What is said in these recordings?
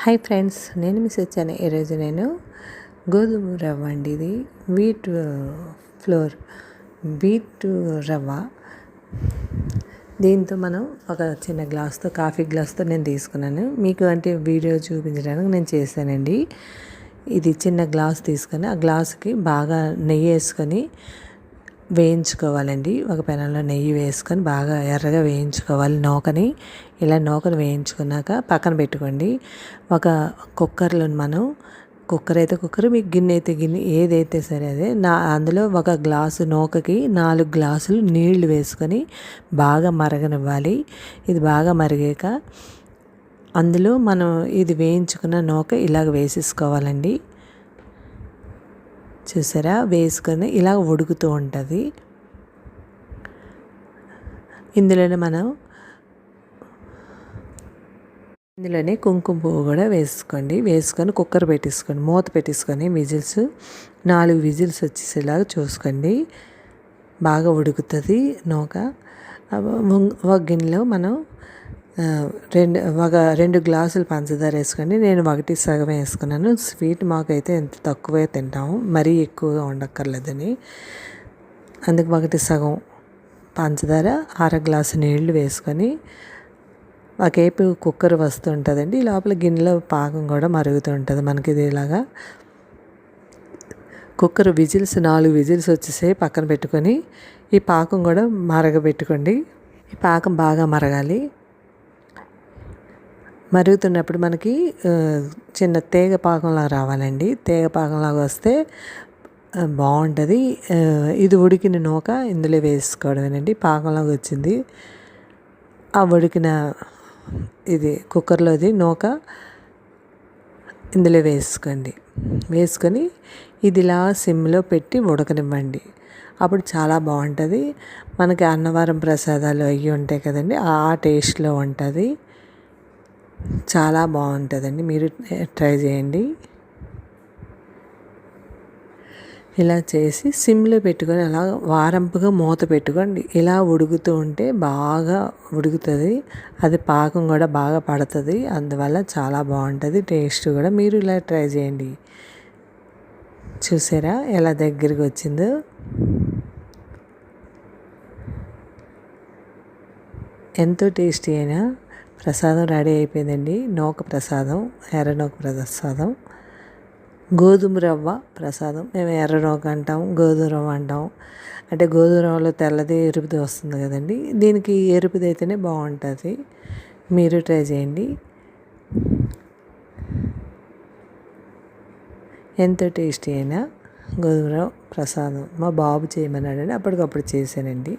Hi friends నేను miss వచ్చాను ఈరోజు నేను గోధుమ రవ్వ అండి ఇది. వీట్ ఫ్లోర్ వీట్ రవ్వ. దీంతో మనం ఒక చిన్న గ్లాస్తో కాఫీ గ్లాస్తో నేను తీసుకున్నాను. మీకు అంటే వీడియో చూపించడానికి నేను చేశానండి. ఇది చిన్న గ్లాస్ తీసుకొని ఆ గ్లాసుకి బాగా నెయ్యి వేసుకొని వేయించుకోవాలండి. ఒక పెనంలో నెయ్యి వేసుకొని బాగా ఎర్రగా వేయించుకోవాలి నూకని. ఇలా నూకను వేయించుకున్నాక పక్కన పెట్టుకోండి. ఒక కుక్కర్లో మనం కుక్కర్ అయితే కుక్కర్ మీకు గిన్నె అయితే గిన్నె ఏదైతే సరే అదే. నా అందులో ఒక గ్లాసు నూకకి నాలుగు గ్లాసులు నీళ్ళు వేసుకొని బాగా మరగనివ్వాలి. ఇది బాగా మరిగాక అందులో మనం ఇది వేయించుకున్న నూక ఇలాగ వేసేసుకోవాలండి. చూసారా? వేసుకొని ఇలా ఉడుకుతూ ఉంటుంది. ఇందులోనే మనం ఇందులోనే కుంకుమ పువ్వు కూడా వేసుకోండి. వేసుకొని కుక్కర్ పెట్టేసుకోండి. మూత పెట్టేసుకొని విజిల్స్ నాలుగు విజిల్స్ వచ్చేసేలాగా చూసుకోండి. బాగా ఉడుకుతుంది నూక. ఒక గిన్నెలో మనం రెండు ఒక రెండు గ్లాసులు పంచదార వేసుకోండి నేను ఒకటి సగం వేసుకున్నాను. స్వీట్ మాకైతే ఎంత తక్కువే తింటాము మరీ ఎక్కువగా ఉండక్కర్లేదని. అందుకు ఒకటి సగం పంచదార అర గ్లాసు నీళ్ళు వేసుకొని ఒకేపు కుక్కర్ వస్తుంటుందండి లోపల గిన్నెలో పాకం కూడా మరుగుతుంటుంది మనకి ఇది ఇలాగా. కుక్కర్ విజిల్స్ నాలుగు విజిల్స్ వచ్చేసాయి పక్కన పెట్టుకొని ఈ పాకం కూడా మరగబెట్టుకోండి. ఈ పాకం బాగా మరగాలి. మరుగుతున్నప్పుడు మనకి చిన్న తేగ పాకంలా రావాలండి. తేగ పాకంలాగా వస్తే బాగుంటుంది. ఇది ఉడికిన నూక ఇందులో వేసుకోవడమేనండి. పాకంలాగా వచ్చింది. ఆ ఉడికిన ఇది కుక్కర్లోది నూక ఇందులో వేసుకోండి. వేసుకొని ఇది ఇలా సిమ్లో పెట్టి ఉడకనివ్వండి. అప్పుడు చాలా బాగుంటుంది. మనకి అన్నవరం ప్రసాదాలు అవి ఉంటాయి కదండి ఆ టేస్ట్లో ఉంటుంది. చాలా బాగుంటుందండి. మీరు ట్రై చేయండి. ఇలా చేసి సిమ్లో పెట్టుకొని అలా వారంపుగా మూత పెట్టుకోండి. ఇలా ఉడుకుతూ ఉంటే బాగా ఉడుకుతుంది. అది పాకం కూడా బాగా పడుతుంది. అందువల్ల చాలా బాగుంటుంది. టేస్ట్ కూడా మీరు ఇలా ట్రై చేయండి. చూసారా ఎలా దగ్గరికి వచ్చిందో? ఎంతో టేస్టీ అయినా ప్రసాదం రెడీ అయిపోయిందండి. నూక ప్రసాదం ఎర్రనూక ప్రసాదం గోధుమ రవ్వ ప్రసాదం. మేము ఎర్ర నూక అంటాం గోధుమ రవ్వ అంటాం. అంటే గోధుమ రవ్వలో తెల్లది ఎరుపుది వస్తుంది కదండి. దీనికి ఎరుపుది అయితేనే బాగుంటుంది. మీరు ట్రై చేయండి. ఎంతో టేస్టీ అయినా గోధుమ రవ్వ ప్రసాదం మా బాబు చేయమన్నాడని అప్పటికప్పుడు చేశానండి.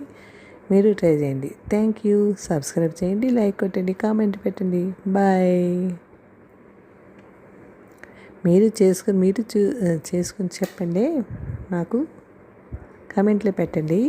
మీరు ట్రై చేయండి. థ్యాంక్ యూ సబ్స్క్రైబ్ చేయండి లైక్ కొట్టండి కామెంట్ పెట్టండి. బాయ్ మీరు చేసుకుని మీరు చూ చేసుకుని చెప్పండి. నాకు కామెంట్లో పెట్టండి.